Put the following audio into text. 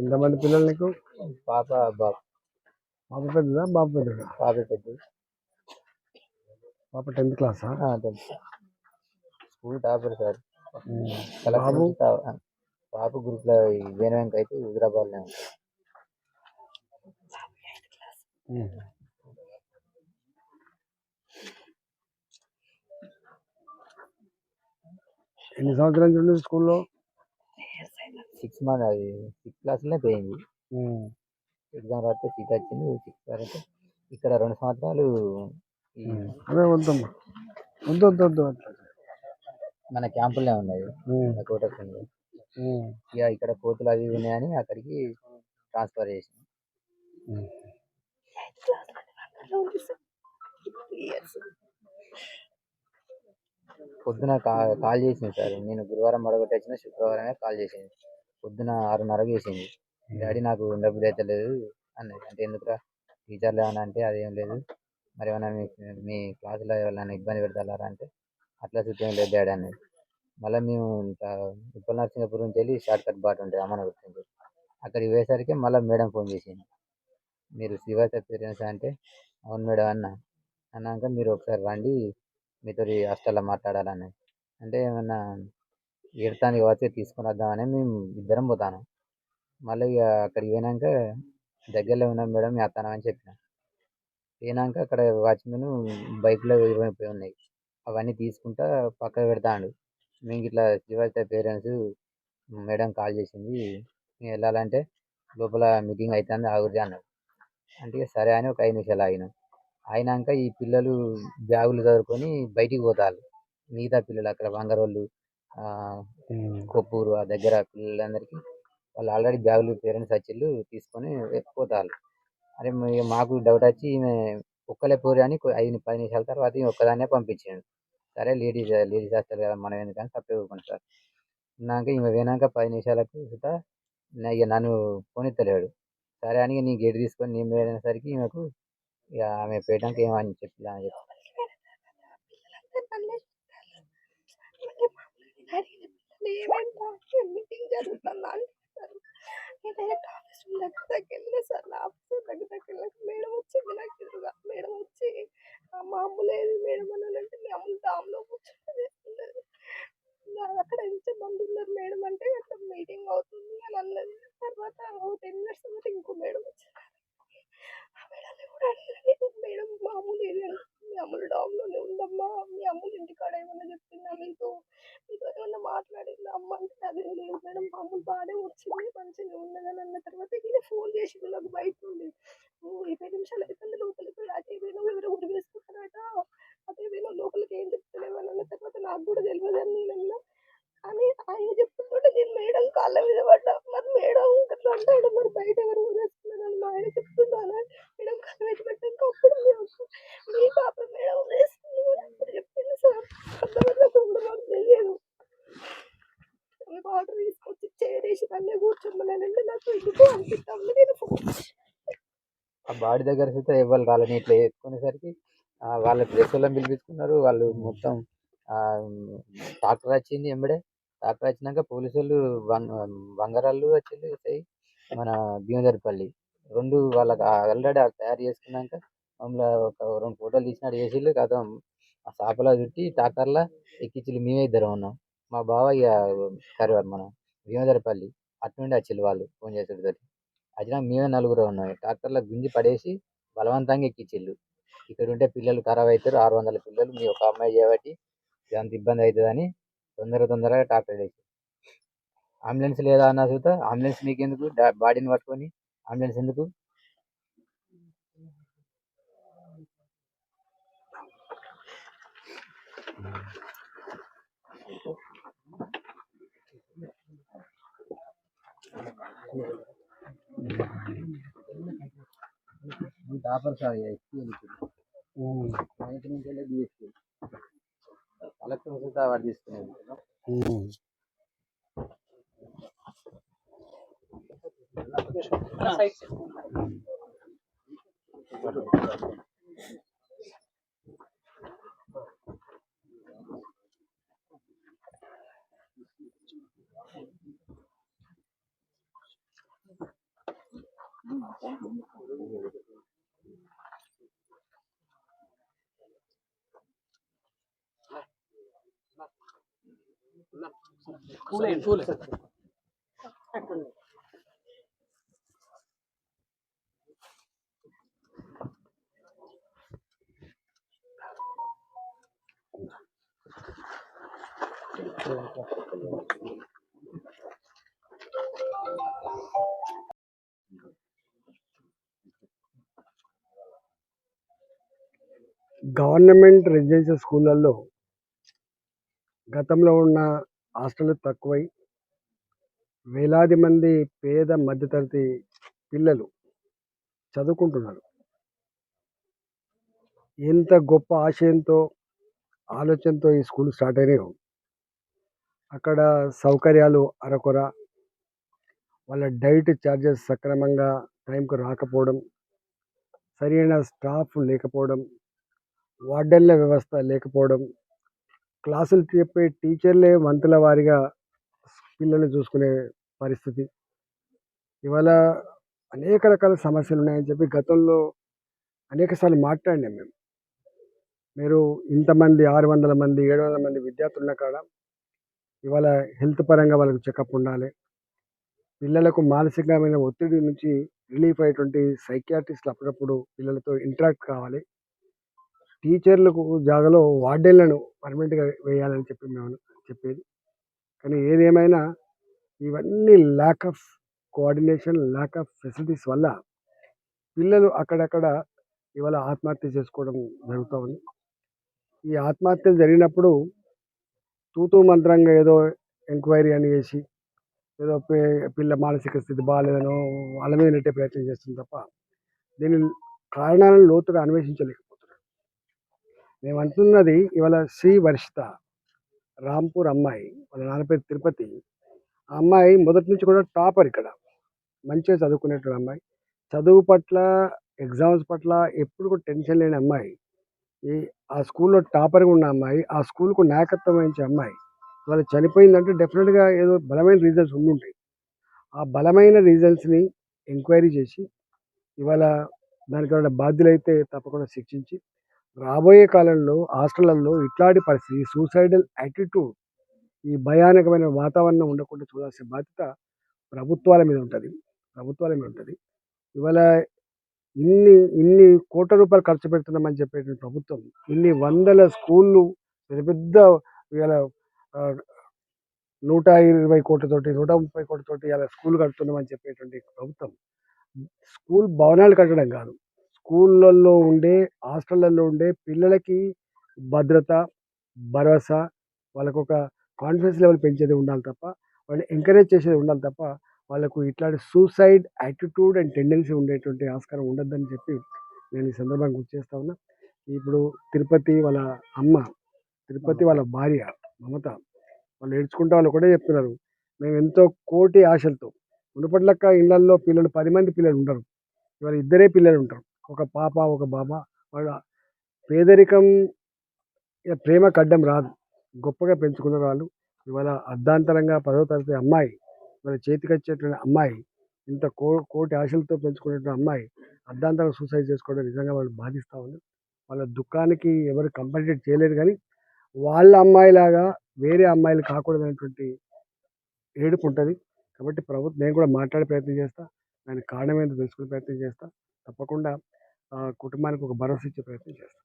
ఎంతమంది పిల్లలు నీకు? పాప బాబు. పాప పెద్దదా? బాబు పెద్దదా? పాప పెద్ద పాప టెన్త్ క్లాసా? తెలుసు స్కూల్ టాపర్ సార్. బాబు? పాప గ్రూప్లో వేణువెంక అయితే హైదరాబాద్లో ఎన్ని సంవత్సరాల నుంచి స్కూల్లో? సిక్స్ మంత్ అది సిక్స్ క్లాస్లో పోయింది ఎగ్జామ్ రాస్తే సీట్ వచ్చింది. సిక్స్ తర్వాత ఇక్కడ రెండు సంవత్సరాలు ఈ అదే వద్దమ్మా వద్దు వద్దు వద్దు మన ఉన్నాయి. ఉమ్, కోటకుంది ఉమ్, ఇక ఇక్కడ కోతులు అవి ఉన్నాయని అక్కడికి ట్రాన్స్ఫర్ చేసి ఉమ్. పొద్దున కా కాల్ చేసింది సార్. నేను గురువారం మడగొట్టి వచ్చిన శుక్రవారమే కాల్ చేసింది. పొద్దున ఆరున్నర వేసింది డాడీ నాకు డబ్బులు అయితే లేదు అన్నది. అంటే ఎందుకురా? టీచర్లు ఏమన్నా అంటే అదేం లేదు. మరి ఏమైనా మీ మీ క్లాసులో ఎవరైనా ఇబ్బంది పెడతారా అంటే అట్లా చుట్టూ లేదు డాడీ అనేది మళ్ళీ మేము ఇంకా ఉప్పల్ నరసింగపురం నుంచి వెళ్ళి షార్ట్ కట్ బాట ఉంటుంది అమ్మన గుర్తుంది అక్కడికి పోయేసరికి మళ్ళీ మేడం ఫోన్ చేసింది. మీరు శ్రీవాస పేరెంట్స్ అంటే అవును మేడం అన్న. అన్నాక మీరు ఒకసారి రండి మీతో హాస్టల్లో మాట్లాడాలని అంటే ఏమన్నా ఏడతానికి వచ్చి తీసుకొని వద్దామని మేము ఇద్దరం పోతాను మళ్ళీ ఇక అక్కడికి పోయినాక దగ్గరలో ఉన్నాం మేడం మీ అత్తనం అని చెప్పిన. పోయినాక అక్కడ వాచ్మెన్ బైక్లో పోయి ఉన్నాయి. అవన్నీ తీసుకుంటా పక్కకు పెడతాడు. మేము ఇట్లా శ్రీవాస పేరెంట్స్ మేడం కాల్ చేసింది మేము వెళ్ళాలంటే లోపల మీటింగ్ అవుతుంది ఆగురి అన్నాడు. అంటే ఇక సరే అని ఒక ఐదు నిమిషాలు ఆగినాం. అయినాక ఈ పిల్లలు బ్యాగులు చదువుకొని బయటికి పోతారు మిగతా పిల్లలు అక్కడ వంగరోళ్ళు ఆ, కొప్పూరు ఆ దగ్గర పిల్లలందరికీ వాళ్ళు ఆల్రెడీ బ్యాగులు పేరెంట్స్ వచ్చిళ్ళు తీసుకొని పోతారు అరే మాకు డౌట్ వచ్చి ఈమె ఒక్కలే పోరు అని ఐదు పది నిమిషాల తర్వాత ఈమె ఒక్కదాన్నే పంపించాడు. సరే లేడీస్ లేడీస్ హాస్టల్ కదా మనం ఎందుకని తప్పే ఊరుకున్నాం సార్. ఉన్నాక ఈమె పోయినాక పది నిమిషాలకు సుతా ఇక నన్ను పోనెత్తలేడు సరే అని నీ గేట్ తీసుకొని నేను పోయేసరికి ఈమెకు ఇక ఆమె పేయడానికి ఏమని చెప్పి అని చెప్పి. మీటింగ్ జరుగుతుందా అంటారు నేను డైరెక్ట్ ఆఫీస్ రూమ్ దగ్గర దగ్గర వెళ్ళిన సార్ నా ఆఫీస్ దగ్గర దగ్గర వెళ్ళాక మేడం వచ్చింది నాకు ఎదురుగా మేడం వచ్చి "ఆ, మా అమ్మ లేదు మేడం అని అంటే మీ అమ్మ డామ్లో కూర్చొని ఉన్నది అక్కడ ఎంతమంది ఉన్నారు మేడం అంటే అక్కడ మీటింగ్ అవుతుంది అని అన్నది తర్వాత టెన్ మినిట్స్ తర్వాత ఇంకో మేడం వచ్చారు ఆ మేడం కూడా అడిగాను మేడం మా అమ్మ మీ డామ్లోనే ఉందమ్మా. మీ అమ్ములు ఇంటికాడ ఏమన్నా చెప్పిందా మీతో మీతో ఏమన్నా మాట్లాడిందా? అమ్మ అంటే అదే లేదు మేడం మా అమ్ములు బాగానే వచ్చింది మంచిగా ఉన్నదని అన్న తర్వాత ఈయన ఫోన్ చేసి నాకు బయట నుండి ఇరవై నిమిషాలు అయిపోయింది లోపలికి పోయి అదే పోయినా ఎవరో ఉరి వేసుకుంటారట అదే పోయినా లోపలికి ఏం చెప్తలేవు అన్న తర్వాత నాకు కూడా తెలియదు అని నేను అన్నా. అని ఆయన చెప్తుంటే నేను మేడం కాళ్ళ మీద పడ్డా. మరి మేడం అట్లా అంటాడు మరి బయట ఎవరు ఊరేసుకున్నారని మా ఆయన చెప్తున్నాను మేడం కాళ్ళ మీద పడ్డాక అప్పుడు మేము మీ పాప మేడం ఊరేసుకుంది అని అప్పుడు చెప్పింది సార్ అంతవరకు కూడా మాకు తెలియదు ఆమె వాటర్ తీసుకొచ్చి చేరేసి నన్నే కూర్చోమన్నానంటే నాకు ఎందుకు అనిపిస్తాను నేను ఫోన్ ఆ బాడీ దగ్గర చూస్తే ఎవరు రాలని ఇట్లా ఎత్తుకునేసరికి వాళ్ళ ప్లేస్ వాళ్ళని పిలిపించుకున్నారు. వాళ్ళు మొత్తం ట్రాక్టర్ వచ్చింది ఎంబడే ట్రాక్టర్ వచ్చినాక పోలీసు వాళ్ళు బంగారాలు వచ్చింది ఎస్ఐ మన భీమదరిపల్లి. రెండు వాళ్ళకి ఆల్రెడీ తయారు చేసుకున్నాక మమ్మల్ని ఒక రెండు ఫోటోలు తీసినాడు వేసిళ్ళు కదా ఆ చేపలో చుట్టి ట్రాక్టర్లో ఎక్కించిళ్ళు. మేమే ఇద్దరం ఉన్నాం. మా బావ ఇక కరివారు మనం భీమదరిపల్లి. అటు నుండి వచ్చిళ్ళు వాళ్ళు ఫోన్ చేసేటతోటి వచ్చినాక మేమే నలుగురు ఉన్నాం ట్రాక్టర్లో గుంజి పడేసి బలవంతంగా ఎక్కించిళ్ళు. ఇక్కడ ఉంటే పిల్లలు ఖరాబ్ అవుతారు ఆరు వందల పిల్లలు. మీ ఒక అమ్మాయి చేయబట్టి అంత ఇబ్బంది అవుతుందని తొందర తొందరగా ట్రాక్టర్ వేసి. అంబులెన్స్ లేదా అన్న చూత అంబులెన్స్ మీకు ఎందుకు బాడీని పట్టుకొని అంబులెన్స్ ఎందుకు? టాపర్ సార్ ఉమ్, కలెక్టర్ చూత వాడు తీసుకునేది khác फूल फूल Thank you. గవర్నమెంట్ రెసిడెన్షియల్ స్కూళ్ళల్లో గతంలో ఉన్న హాస్టళ్ళు తక్కువై వేలాది మంది పేద మధ్యతరగతి పిల్లలు చదువుకుంటున్నారు. ఎంత గొప్ప ఆశయంతో ఆలోచనతో ఈ స్కూల్ స్టార్ట్ అయినాయో. అక్కడ సౌకర్యాలు అరకొర వాళ్ళ డైట్ ఛార్జెస్ సక్రమంగా టైంకు రాకపోవడం సరైన స్టాఫ్ లేకపోవడం వార్డెన్ల వ్యవస్థ లేకపోవడం క్లాసులు చెప్పే టీచర్లే వంతుల వారిగా పిల్లల్ని చూసుకునే పరిస్థితి. ఇవాళ అనేక రకాల సమస్యలు ఉన్నాయని చెప్పి గతంలో అనేకసార్లు మాట్లాడినాం మేము. మీరు ఇంతమంది ఆరు వందల మంది ఏడు వందల మంది విద్యార్థులు ఉన్న కాడ ఇవాళ హెల్త్ పరంగా వాళ్ళకు చెకప్ ఉండాలి. పిల్లలకు మానసికమైన ఒత్తిడి నుంచి రిలీఫ్ అయ్యేటువంటి సైకియాట్రిస్ట్లు అప్పుడప్పుడు పిల్లలతో ఇంటరాక్ట్ కావాలి. టీచర్లకు జాగాలో వార్డెన్లను పర్మనెంట్గా వేయాలని చెప్పి మేము చెప్పేది. కానీ ఏదేమైనా ఇవన్నీ lack of coordination lack of facilities వల్ల పిల్లలు అక్కడక్కడ ఇవాళ ఆత్మహత్య చేసుకోవడం జరుగుతూ ఉంది. ఈ ఆత్మహత్యలు జరిగినప్పుడు తూతూ మంత్రంగా ఏదో ఎంక్వైరీ అని చేసి ఏదో పిల్ల మానసిక స్థితి బాగాలేదనో వాళ్ళ మీద నెట్టే ప్రయత్నం చేస్తుంది తప్ప దీని కారణాలను లోతుగా అన్వేషించలేదు మేము అంటున్నది ఇవాళ శ్రీ వర్షిత రాంపూర్ అమ్మాయి వాళ్ళ నాన్న పేరు తిరుపతి. ఆ అమ్మాయి మొదటి నుంచి కూడా టాపర్ ఇక్కడ. మంచిగా చదువుకునేటువంటి అమ్మాయి. చదువు పట్ల ఎగ్జామ్స్ పట్ల ఎప్పుడు కూడా టెన్షన్ లేని అమ్మాయి. ఈ ఆ స్కూల్లో టాపర్గా ఉన్న అమ్మాయి ఆ స్కూల్కు నాయకత్వం వహించే అమ్మాయి. ఇవాళ చనిపోయిందంటే డెఫినెట్గా ఏదో బలమైన రీజన్స్ ఉండుంటాయి. ఆ బలమైన రీజన్స్ని ఎంక్వైరీ చేసి ఇవాళ దానికి ఏమైనా బాధ్యులైతే తప్పకుండా శిక్షించి రాబోయే కాలంలో హాస్టళ్ళలో ఇట్లాంటి పరిస్థితి సూసైడల్ యాటిట్యూడ్ ఈ భయానకమైన వాతావరణం ఉండకుండా చూడాల్సిన బాధ్యత ప్రభుత్వాల మీద ఉంటుంది. ప్రభుత్వాల మీద ఉంటుంది. ఇవాళ ఇన్ని ఇన్ని కోట్ల రూపాయలు ఖర్చు పెడుతున్నామని చెప్పేటువంటి ప్రభుత్వం ఇన్ని వందల స్కూళ్ళు పెద్ద పెద్ద ఇవాళ నూట ఇరవై కోట్లతోటి నూట ముప్పై కోట్లతోటి ఇలా స్కూల్ కడుతున్నామని చెప్పేటువంటి ప్రభుత్వం స్కూల్ భవనాలు కట్టడం కాదు. స్కూళ్ళల్లో ఉండే హాస్టళ్ళల్లో ఉండే పిల్లలకి భద్రత భరోసా వాళ్ళకు ఒక కాన్ఫిడెన్స్ లెవెల్ పెంచేది ఉండాలి తప్ప వాళ్ళు ఎంకరేజ్ చేసేది ఉండాలి తప్ప వాళ్ళకు ఇట్లాంటి సూసైడ్ యాటిట్యూడ్ అండ్ టెండెన్సీ ఉండేటువంటి ఆస్కారం ఉండొద్దని చెప్పి నేను ఈ సందర్భంగా గుర్తు చేస్తా ఉన్నా. ఇప్పుడు తిరుపతి వాళ్ళ అమ్మ తిరుపతి వాళ్ళ భార్య మమత వాళ్ళు ఏడ్చుకుంటా వాళ్ళు ఒకటే చెప్తున్నారు. మేము ఎంతో కోటి ఆశలతో మునుపట్లక్క ఇళ్ళల్లో పిల్లలు పది మంది పిల్లలు ఉండరు. ఇవాళ ఇద్దరే పిల్లలు ఉంటారు. ఒక పాప ఒక బాబా వాళ్ళ పేదరికం ఇక ప్రేమకు అడ్డం రాదు. గొప్పగా పెంచుకున్న వాళ్ళు ఇవాళ అర్ధాంతరంగా పదవ తరగతి అమ్మాయి వాళ్ళ చేతికొచ్చేటువంటి అమ్మాయి ఇంత కో కోటి ఆశలతో పెంచుకునేటువంటి అమ్మాయి అర్ధాంతరంగా సూసైడ్ చేసుకోవడం నిజంగా వాళ్ళు బాధిస్తూ ఉంది వాళ్ళ దుఃఖానికి ఎవరు కంపెన్సేట్ చేయలేరు కానీ వాళ్ళ అమ్మాయిలాగా వేరే అమ్మాయిలు కాకూడదనేటువంటి ఏడుపు ఉంటుంది. కాబట్టి ప్రభుత్వం నేను కూడా మాట్లాడే ప్రయత్నం చేస్తా. దానికి కారణం ఏంటో తెలుసుకునే ప్రయత్నం చేస్తా. తప్పకుండా కుటుంబానికి ఒక భరోసా ఇచ్చే ప్రయత్నం చేస్తాం.